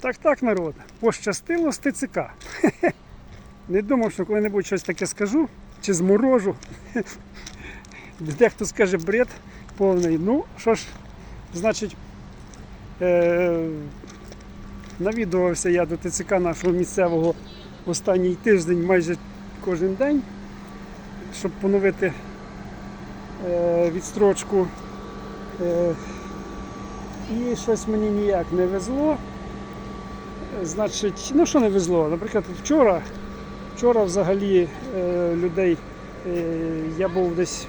Так, так, народ. Пощастило з ТЦК. Не думав, що коли-небудь щось таке скажу чи зморожу. Дехто скаже бред повний. Ну, що ж, значить, е- навідувався я до ТЦК нашого місцевого останній тиждень майже кожен день, щоб поновити е- відстрочку. Е- і щось мені ніяк не везло. Значить, ну що не везло? Наприклад, вчора, вчора взагалі е, людей, е, я був десь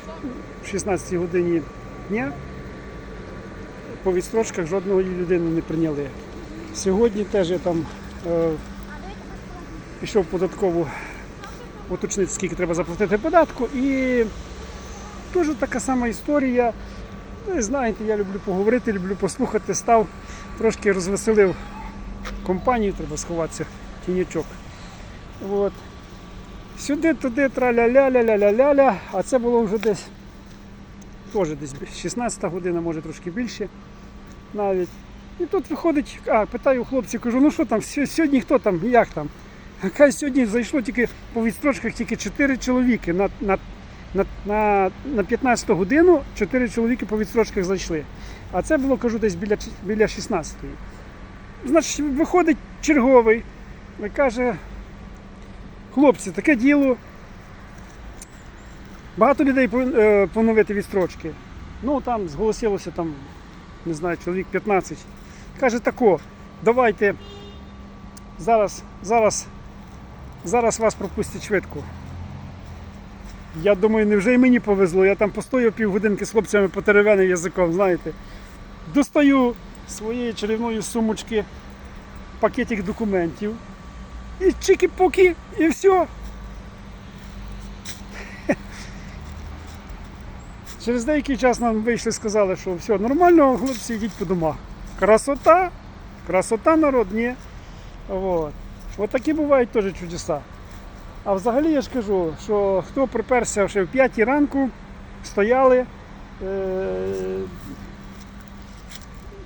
в 16 годині дня, по відстрочках жодної людини не прийняли. Сьогодні теж я там е, пішов податкову уточнити, скільки треба заплатити податку. І теж така сама історія. Ви знаєте, я люблю поговорити, люблю послухати, став, трошки розвеселив компанію, треба сховатися, тінячок. От. Сюди, туди, траля-ля-ля-ля-ля-ля, а це було вже десь теж десь 16 година, може трошки більше навіть. І тут виходить, а, питаю хлопців, кажу, ну що там, сьогодні хто там, як там? Каже, сьогодні зайшло тільки по відстрочках тільки 4 чоловіки. На, на, на, на, на 15 годину 4 чоловіки по відстрочках зайшли. А це було, кажу, десь біля, біля 16-ї. Значить, виходить черговий і каже, хлопці, таке діло. Багато людей е, поновити відстрочки. Ну там зголосилося там, не знаю, чоловік 15. Каже, тако, давайте зараз, зараз, зараз вас пропустять швидко. Я думаю, невже і мені повезло. Я там постояв півгодинки з хлопцями потеревенив язиком, знаєте. Достаю своєї чарівної сумочки пакетик документів. І чики-пуки, і все. Через деякий час нам вийшли і сказали, що все нормально, хлопці, йдіть по домах. Красота, красота народ, ні. Вот. От такі бувають теж чудеса. А взагалі я ж кажу, що хто приперся ще в 5 ранку, стояли, е-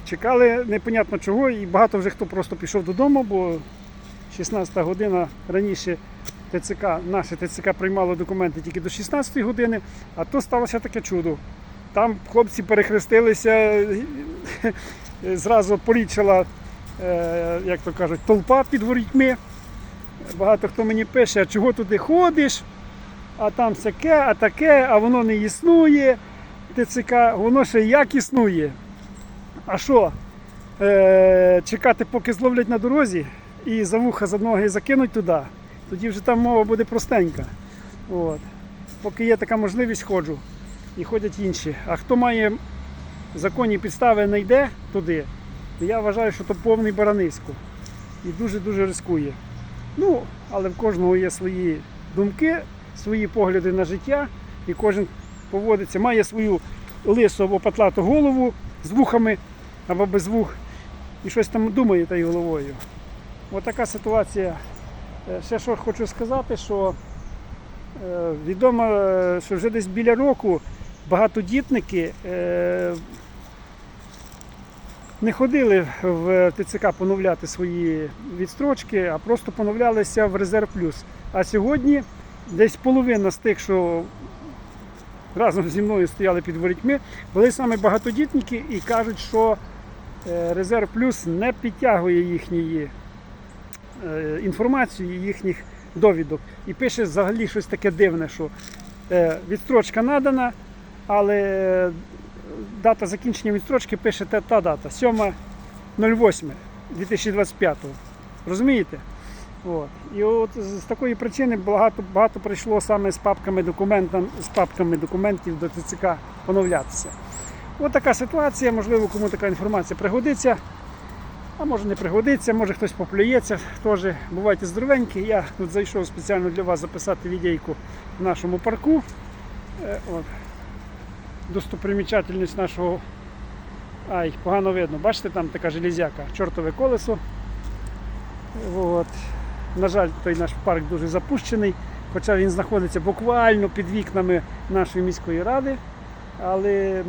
чекали непонятно чого, і багато вже хто просто пішов додому, бо 16 година раніше ТЦК, наше ТЦК приймало документи тільки до 16 години, а то сталося таке чудо. Там хлопці перехрестилися, зразу полічила, е, як то кажуть, толпа під ворітьми. Багато хто мені пише, а чого туди ходиш, а там всяке, а таке, а воно не існує. ТЦК, воно ще як існує. А що? Е, чекати, поки зловлять на дорозі і за вуха за ноги закинуть туди, тоді вже там мова буде простенька. От. Поки є така можливість, ходжу. І ходять інші. А хто має законні підстави не йде туди, то я вважаю, що то повний баранисько. І дуже-дуже рискує. Ну, але в кожного є свої думки, свої погляди на життя, і кожен поводиться, має свою лису або патлату голову з вухами або без вух, і щось там думає та й головою. Ось така ситуація. Е, Ще що хочу сказати, що е, відомо, е, що вже десь біля року багатодітники не ходили в ТЦК поновляти свої відстрочки, а просто поновлялися в Резерв Плюс. А сьогодні десь половина з тих, що разом зі мною стояли під ворітьми, були саме багатодітники і кажуть, що Резерв Плюс не підтягує їхньої е, інформації, їхніх довідок. І пише взагалі щось таке дивне, що е, відстрочка надана, але дата закінчення відстрочки пише та, та дата 7.08.2025. Розумієте? От. І от з такої причини багато, багато прийшло саме з папками, документам, з папками документів до ТЦК поновлятися. От така ситуація, можливо, кому така інформація пригодиться. А може не пригодиться, може хтось поплюється. Теж бувайте здоровенькі. Я тут зайшов спеціально для вас записати відейку в нашому парку. Е, От. Достопримічательність нашого. Ай, погано видно. Бачите, там така железяка, чортове колесо. От. На жаль, той наш парк дуже запущений, хоча він знаходиться буквально під вікнами нашої міської ради. Але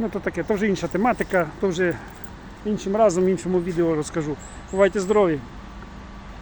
ну, то таке, то вже інша тематика, то вже іншим разом, іншому відео розкажу. Бувайте здорові!